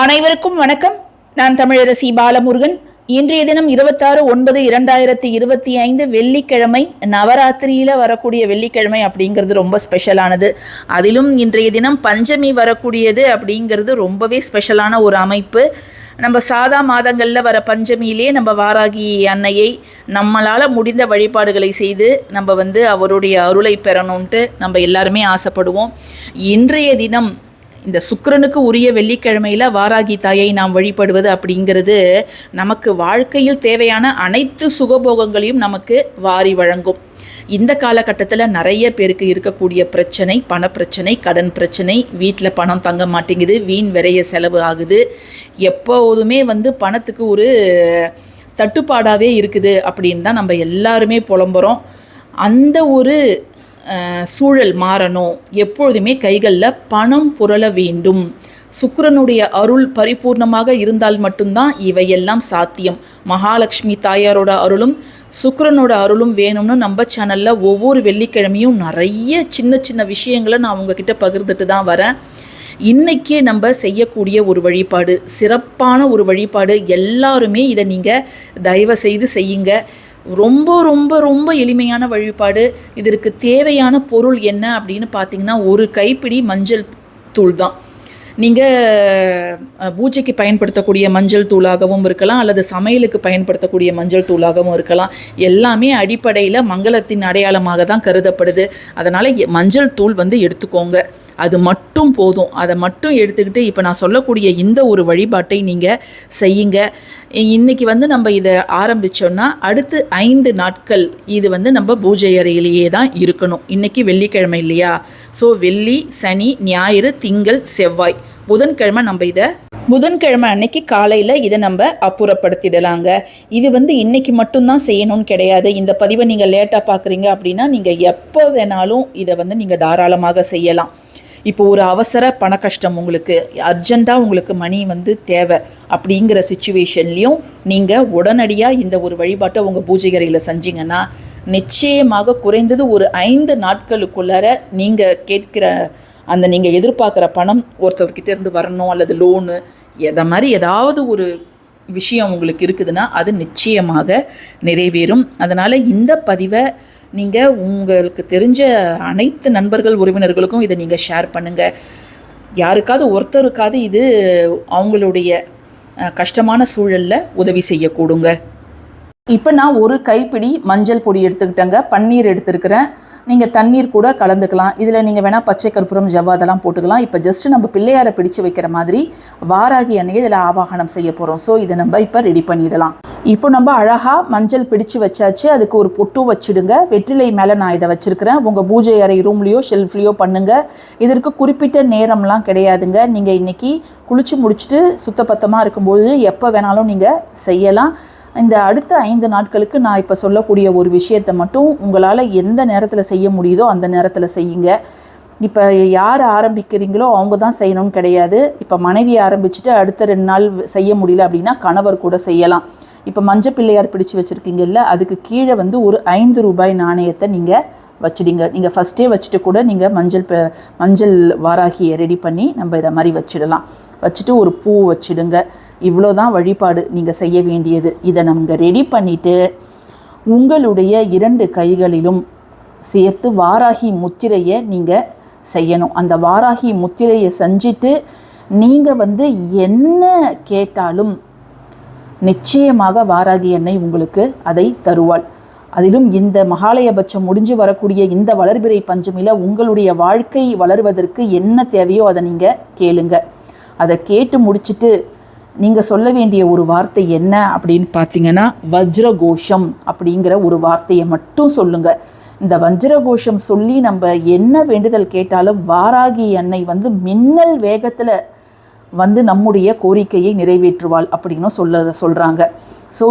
அனைவருக்கும் வணக்கம். நான் தமிழரசி பாலமுருகன். இன்றைய தினம் இருபத்தாறு ஒன்பது இரண்டாயிரத்தி இருபத்தி ஐந்து வெள்ளிக்கிழமை நவராத்திரியில் வரக்கூடிய வெள்ளிக்கிழமை அப்படிங்கிறது ரொம்ப ஸ்பெஷலானது. அதிலும் இன்றைய தினம் பஞ்சமி வரக்கூடியது அப்படிங்கிறது ரொம்பவே ஸ்பெஷலான ஒரு அமைப்பு. நம்ம சாதா மாதங்களில் வர பஞ்சமியிலே நம்ம வாராகி அன்னையை நம்மளால் முடிந்த வழிபாடுகளை செய்து நம்ம வந்து அவருடைய அருளை பெறணும்ன்ட்டு நம்ம எல்லாருமே ஆசைப்படுவோம். இன்றைய தினம் இந்த சுக்கிரனுக்கு உரிய வெள்ளிக்கிழமையில் வாராகி தாயை நாம் வழிபடுவது அப்படிங்கிறது நமக்கு வாழ்க்கையில் தேவையான அனைத்து சுகபோகங்களையும் நமக்கு வாரி வழங்கும். இந்த காலகட்டத்தில் நிறைய பேருக்கு இருக்கக்கூடிய பிரச்சனை பணப்பிரச்சனை கடன் பிரச்சனை வீட்டில் பணம் தங்க மாட்டேங்குது வீண் விரைய செலவு ஆகுது. எப்போதுமே வந்து பணத்துக்கு ஒரு தட்டுப்பாடாகவே இருக்குது அப்படின்னு தான் நம்ம எல்லாருமே புலம்புறோம். அந்த ஒரு சூழல் மாறணும் எப்பொழுதுமே கைகளில் பணம் புரள வேண்டும். சுக்கரனுடைய அருள் பரிபூர்ணமாக இருந்தால் மட்டும்தான் இவையெல்லாம் சாத்தியம். மகாலட்சுமி தாயாரோட அருளும் சுக்கிரனோட அருளும் வேணும்னு நம்ம சேனலில் ஒவ்வொரு வெள்ளிக்கிழமையும் நிறைய சின்ன சின்ன விஷயங்களை நான் உங்ககிட்ட பகிர்ந்துட்டு தான் வரேன். இன்றைக்கே நம்ம செய்யக்கூடிய ஒரு வழிபாடு சிறப்பான ஒரு வழிபாடு. எல்லாருமே இதை நீங்கள் தயவு செய்து செய்யுங்க. ரொம்ப ரொம்ப ரொம்ப எளிமையான வழிபாடு. இதற்கு தேவையான பொருள் என்ன அப்படின்னு பார்த்தீங்கன்னா ஒரு கைப்பிடி மஞ்சள் தூள் தான். நீங்கள் பூஜைக்கு பயன்படுத்தக்கூடிய மஞ்சள் தூளாகவும் இருக்கலாம் அல்லது சமையலுக்கு பயன்படுத்தக்கூடிய மஞ்சள் தூளாகவும் இருக்கலாம். எல்லாமே அடிப்படையில் மங்களத்தின் அடையாளமாக தான் கருதப்படுது. அதனால் மஞ்சள் தூள் வந்து எடுத்துக்கோங்க. அது மட்டும் போதும். அதை மட்டும் எடுத்துக்கிட்டு இப்போ நான் சொல்லக்கூடிய இந்த ஒரு வழிபாட்டை நீங்கள் செய்யுங்க. இன்னைக்கு வந்து நம்ம இதை ஆரம்பித்தோன்னா அடுத்து ஐந்து நாட்கள் இது வந்து நம்ம பூஜை அறையிலேயே தான் இருக்கணும். இன்னைக்கு வெள்ளிக்கிழமை இல்லையா? ஸோ வெள்ளி சனி ஞாயிறு திங்கள் செவ்வாய். புதன்கிழமை நம்ம இதை புதன்கிழமை அன்னைக்கு காலையில் இதை நம்ம அப்புறப்படுத்திடலாங்க. இது வந்து இன்னைக்கு மட்டும்தான் செய்யணும்னு கிடையாது. இந்த பதிவை நீங்கள் லேட்டாக பார்க்குறீங்க அப்படின்னா நீங்கள் எப்போ வேணாலும் இதை வந்து நீங்கள் தாராளமாக செய்யலாம். இப்போ ஒரு அவசர பண கஷ்டம் உங்களுக்கு அர்ஜெண்ட்டாக உங்களுக்கு மணி வந்து தேவை அப்படிங்கிற சுச்சுவேஷன்லேயும் நீங்கள் உடனடியாக இந்த ஒரு வழிபாட்டை உங்கள் பூஜை அறையில் செஞ்சீங்கன்னா நிச்சயமாக குறைந்தது ஒரு ஐந்து நாட்களுக்குள்ளார நீங்கள் கேட்கிற அந்த நீங்கள் எதிர்பார்க்குற பணம் ஒருத்தவர்கிட்ட இருந்து வரணும் அல்லது லோனு எதை மாதிரி ஏதாவது ஒரு விஷயம் உங்களுக்கு இருக்குதுன்னா அது நிச்சயமாக நிறைவேறும். அதனால் இந்த பதிவை நீங்கள் உங்களுக்கு தெரிஞ்ச அனைத்து நண்பர்கள் உறவினர்களுக்கும் இதை நீங்கள் ஷேர் பண்ணுங்கள் யாருக்காவது ஒருத்தருக்காவது இது அவங்களுடைய கஷ்டமான சூழலில் உதவி செய்யக்கூடுங்க. இப்போ நான் ஒரு கைப்பிடி மஞ்சள் பொடி எடுத்துக்கிட்டேங்க. பன்னீர் எடுத்துருக்கிறேன். நீங்கள் தண்ணீர் கூட கலந்துக்கலாம். இதில் நீங்கள் வேணால் பச்சை கற்பூரம் ஜவ்வாதெல்லாம் போட்டுக்கலாம். இப்போ ஜஸ்ட் நம்ம பிள்ளையாரை பிடிச்சு வைக்கிற மாதிரி வாராகி அன்னையை இதில் ஆவாகனம் செய்ய போகிறோம் ஸோ இதை நம்ம இப்போ ரெடி பண்ணிடலாம். இப்போ நம்ம அழகாக மஞ்சள் பிடிச்சு வச்சாச்சு. அதுக்கு ஒரு பொட்டும் வச்சுடுங்க. வெற்றிலை மேலே நான் இதை வச்சுருக்கிறேன். உங்கள் பூஜை அறை ரூம்லேயோ ஷெல்ஃப்லேயோ பண்ணுங்கள் இதற்கு குறிப்பிட்ட நேரம்லாம் கிடையாதுங்க. நீங்கள் இன்றைக்கி குளிச்சு முடிச்சுட்டு சுத்தப்பத்தமாக இருக்கும்போது எப்போ வேணாலும் நீங்கள் செய்யலாம். இந்த அடுத்த ஐந்து நாட்களுக்கு நான் இப்போ சொல்லக்கூடிய ஒரு விஷயத்தை மட்டும் உங்களால் எந்த நேரத்தில் செய்ய முடியுதோ அந்த நேரத்தில் செய்யுங்க. இப்போ யார் ஆரம்பிக்கிறீங்களோ அவங்க தான் செய்யணும்னு கிடையாது. இப்போ மனைவி ஆரம்பிச்சுட்டு அடுத்த ரெண்டு நாள் செய்ய முடியல அப்படின்னா கணவர் கூட செய்யலாம். இப்போ மஞ்சள் பிள்ளையார் பிடிச்சு வச்சுருக்கீங்கல்ல அதுக்கு கீழே வந்து ஒரு ஐந்து ரூபாய் நாணயத்தை நீங்கள் வச்சிடுங்க. நீங்கள் ஃபஸ்ட்டே வச்சுட்டு கூட நீங்கள் மஞ்சள் ப- மஞ்சள் வாராகியை ரெடி பண்ணி நம்ம இதை மாதிரி வச்சிடலாம். வச்சுட்டு ஒரு பூ வச்சுடுங்க. இவ்வளோ தான் வழிபாடு நீங்கள் செய்ய வேண்டியது. இதை நம்ம ரெடி பண்ணிவிட்டு உங்களுடைய இரண்டு கைகளிலும் சேர்த்து வாராகி முத்திரையை நீங்கள் செய்யணும். அந்த வாராகி முத்திரையை செஞ்சுட்டு நீங்கள் வந்து என்ன கேட்டாலும் நிச்சயமாக வாராகி எண்ணெய் உங்களுக்கு அதை தருவாள். அதிலும் இந்த மகாலயபட்சம் முடிஞ்சு வரக்கூடிய இந்த வளர்பிறை பஞ்சமியில் உங்களுடைய வாழ்க்கை வளர்வதற்கு என்ன தேவையோ அதை நீங்கள் கேளுங்க. அதை கேட்டு முடிச்சுட்டு நீங்கள் சொல்ல வேண்டிய ஒரு வார்த்தை என்ன அப்படின்னு பார்த்தீங்கன்னா வஜ்ரகோஷம் அப்படிங்கிற ஒரு வார்த்தையை மட்டும் சொல்லுங்க. இந்த வஜ்ரகோஷம் சொல்லி நம்ம என்ன வேண்டுதல் கேட்டாலும் வாராகி அன்னை வந்து மின்னல் வேகத்தில் வந்து நம்முடைய கோரிக்கையை நிறைவேற்றுவாள் அப்படின்னு சொல்ல சொல்கிறாங்க ஸோ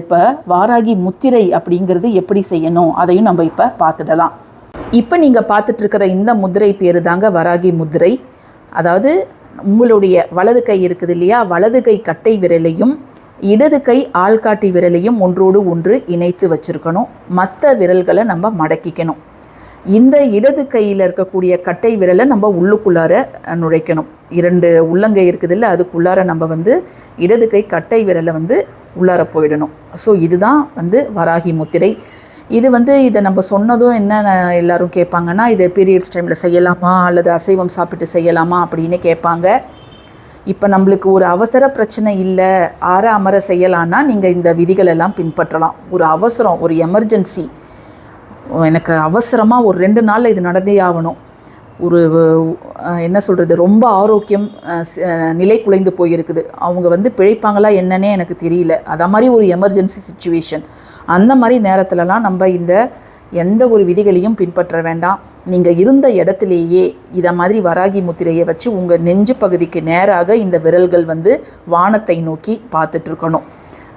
இப்போ வாராகி முத்திரை அப்படிங்கிறது எப்படி செய்யணும்? அதையும் நம்ம இப்போ பார்த்துடலாம். இப்போ நீங்கள் பார்த்துட்ருக்கிற இந்த முதிரை பேர் தாங்க வராகி முதிரை. அதாவது உங்களுடைய வலது கை இருக்குது இல்லையா? வலது கை கட்டை விரலையும் இடது கை ஆள்காட்டி விரலையும் ஒன்றோடு ஒன்று இணைத்து வச்சுருக்கணும். மற்ற விரல்களை நம்ம மடக்கிக்கணும். இந்த இடது கையில் இருக்கக்கூடிய கட்டை விரலை நம்ம உள்ளுக்குள்ளார நுழைக்கணும். இரண்டு உள்ளங்கை இருக்குதுல்ல அதுக்குள்ளார நம்ம வந்து இடது கை கட்டை விரலை வந்து உள்ளார போயிடணும். ஸோ இதுதான் வந்து வராகி முத்திரை. இது வந்து இதை நம்ம சொன்னதும் என்ன எல்லாரும் கேட்பாங்கன்னா இதை பீரியட்ஸ் டைமில் செய்யலாமா? அல்லது அசைவம் சாப்பிட்டு செய்யலாமா? அப்படின்னு கேட்பாங்க. இப்போ நம்மளுக்கு ஒரு அவசர பிரச்சனை இல்லை. ஆற அமர செய்யலான்னா நீங்கள் இந்த விதிகள் எல்லாம் பின்பற்றலாம். ஒரு அவசரம் ஒரு எமர்ஜென்சி எனக்கு அவசரமாக ஒரு ரெண்டு நாளில் இது நடந்தே ஆகணும். ஒரு என்ன சொல்கிறது ரொம்ப ஆரோக்கியம் நிலை குலைந்து போயிருக்குது. அவங்க வந்து பிழைப்பாங்களா என்னன்னே எனக்கு தெரியல. அத மாதிரி ஒரு எமர்ஜென்சி சுச்சுவேஷன் அந்த மாதிரி நேரத்துலலாம் நம்ம இந்த எந்த ஒரு விதிகளையும் பின்பற்ற வேண்டாம். நீங்கள் இருந்த இடத்துலையே இதை மாதிரி வராகி முத்திரையை வச்சு உங்கள் நெஞ்சு பகுதிக்கு நேராக இந்த விரல்கள் வந்து வானத்தை நோக்கி பார்த்துட்ருக்கணும்.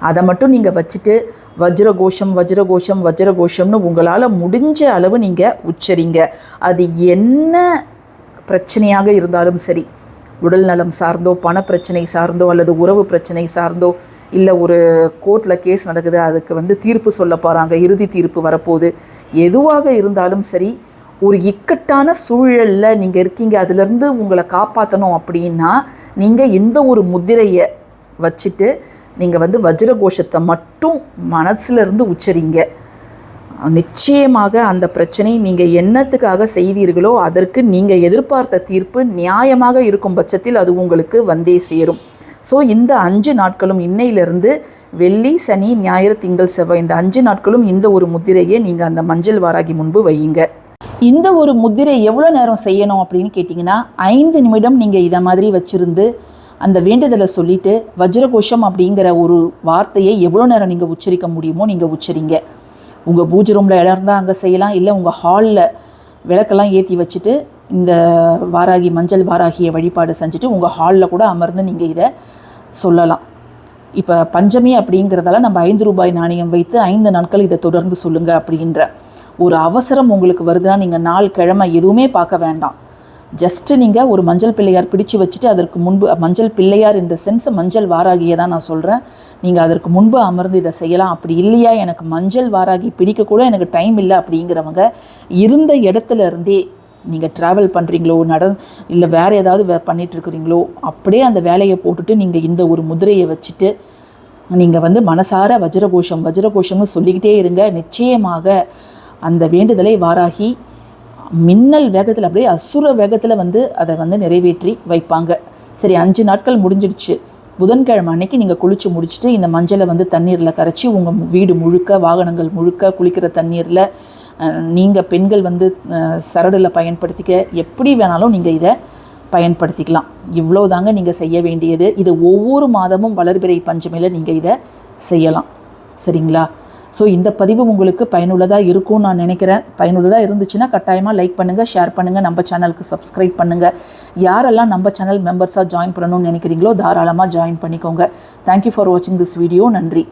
அதை மட்டும் நீங்கள் வச்சுட்டு வஜ்ரகோஷம் வஜ்ரகோஷம் வஜ்ரகோஷம்னு உங்களால் முடிஞ்ச அளவு நீங்கள் உச்சரிங்க. அது என்ன பிரச்சனையாக இருந்தாலும் சரி. உடல் நலம் சார்ந்தோ பண பிரச்சனை சார்ந்தோ அல்லது உறவு பிரச்சனை சார்ந்தோ இல்லை ஒரு கோர்ட்டில் கேஸ் நடக்குது அதுக்கு வந்து தீர்ப்பு சொல்ல போகிறாங்க இறுதி தீர்ப்பு வரப்போகுது. எதுவாக இருந்தாலும் சரி ஒரு இக்கட்டான சூழலில் நீங்கள் இருக்கீங்க அதுலேருந்து உங்களை காப்பாற்றணும் அப்படின்னா நீங்கள் இந்த ஒரு முத்திரையை வச்சுட்டு நீங்கள் வந்து வஜ்ரகோஷத்தை மட்டும் மனசுலேருந்து உச்சரிங்க. நிச்சயமாக அந்த பிரச்சனை நீங்கள் என்னத்துக்காக செய்தீர்களோ அதற்கு நீங்கள் எதிர்பார்த்த தீர்ப்பு நியாயமாக இருக்கும் பட்சத்தில் அது உங்களுக்கு வந்தே சேரும். ஸோ இந்த அஞ்சு நாட்களும் இன்னையிலிருந்து வெள்ளி சனி ஞாயிறு திங்கள் செவ்வாய் இந்த அஞ்சு நாட்களும் இந்த ஒரு முத்திரையை நீங்கள் அந்த மஞ்சள் வாராகி முன்பு வையுங்க. இந்த ஒரு முத்திரை எவ்வளோ நேரம் செய்யணும் அப்படின்னு கேட்டிங்கன்னா ஐந்து நிமிடம் நீங்கள் இதை மாதிரி வச்சுருந்து அந்த வேண்டுதலை சொல்லிட்டு வஜ்ரகோஷம் அப்படிங்கிற ஒரு வார்த்தையை எவ்வளோ நேரம் நீங்கள் உச்சரிக்க முடியுமோ நீங்கள் உச்சரிங்க. உங்கள் பூஜை ரூமில் இடம் இருந்தால் அங்கே செய்யலாம் இல்லை உங்கள் ஹாலில் விளக்கெல்லாம் ஏற்றி வச்சுட்டு இந்த வாராகி மஞ்சள் வாராகியை வழிபாடு செஞ்சுட்டு உங்கள் ஹாலில் கூட அமர்ந்து நீங்கள் இதை சொல்லலாம். இப்போ பஞ்சமி அப்படிங்கிறதால நம்ம ஐந்து ரூபாய் நாணயம் வைத்து ஐந்து நாட்கள் இதை தொடர்ந்து சொல்லுங்கள் அப்படின்ற ஒரு அவசரம் உங்களுக்கு வருதுன்னா நீங்கள் நாள் கிழமை எதுவுமே பார்க்க வேண்டாம். ஜஸ்ட்டு நீங்கள் ஒரு மஞ்சள் பிள்ளையார் பிடிச்சு வச்சுட்டு அதற்கு முன்பு மஞ்சள் பிள்ளையார் இந்த சென்ஸ் மஞ்சள் வாராகியை தான் நான் சொல்கிறேன் நீங்கள் அதற்கு முன்பு அமர்ந்து இதை செய்யலாம். அப்படி இல்லையா? எனக்கு மஞ்சள் வாராகி பிடிக்க கூட எனக்கு டைம் இல்லை அப்படிங்கிறவங்க இருந்த இடத்துல இருந்தே நீங்கள் ட்ராவல் பண்ணுறீங்களோ நட இல்லை வேறு ஏதாவது வே பண்ணிகிட்ருக்குறீங்களோ அப்படியே அந்த வேலையை போட்டுட்டு நீங்கள் இந்த ஒரு முதிரையை வச்சுட்டு நீங்கள் வந்து மனசார வஜ்ரகோஷம் வஜ்ரகோஷம்னு சொல்லிக்கிட்டே இருங்க. நிச்சயமாக அந்த வேண்டுதலை வாராகி மின்னல் வேகத்தில் அப்படியே அசுர வேகத்தில் வந்து அதை வந்து நிறைவேற்றி வைப்பாங்க. சரி அஞ்சு நாட்கள் முடிஞ்சிடுச்சு. புதன்கிழமை அன்னைக்கு நீங்கள் குளித்து முடிச்சுட்டு இந்த மஞ்சளை வந்து தண்ணீரில் கரைச்சி உங்கள் வீடு முழுக்க வாகனங்கள் முழுக்க குளிக்கிற தண்ணீரில் நீங்கள் பெண்கள் வந்து சரடில் சரடுல பயன்படுத்திக்க எப்படி வேணாலும் நீங்கள் இதை பயன்படுத்திக்கலாம். இவ்வளோ தாங்க நீங்கள் செய்ய வேண்டியது. இது ஒவ்வொரு மாதமும் வளர்பிறை பஞ்சமியில் நீங்கள் இதை செய்யலாம். சரிங்களா? ஸோ இந்த பதிவு உங்களுக்கு பயனுள்ளதாக இருக்கும்னு நான் நினைக்கிறேன். பயனுள்ளதாக இருந்துச்சுன்னா கட்டாயமாக லைக் பண்ணுங்கள் ஷேர் பண்ணுங்கள் நம்ம சேனலுக்கு சப்ஸ்கிரைப் பண்ணுங்கள் யாரெல்லாம் நம்ம சேனல் மெம்பர்ஸாக ஜாயின் பண்ணணும்னு நினைக்கிறீங்களோ தாராளமாக ஜாயின் பண்ணிக்கோங்க. தேங்க்யூ ஃபார் வாட்சிங் திஸ் வீடியோ நன்றி.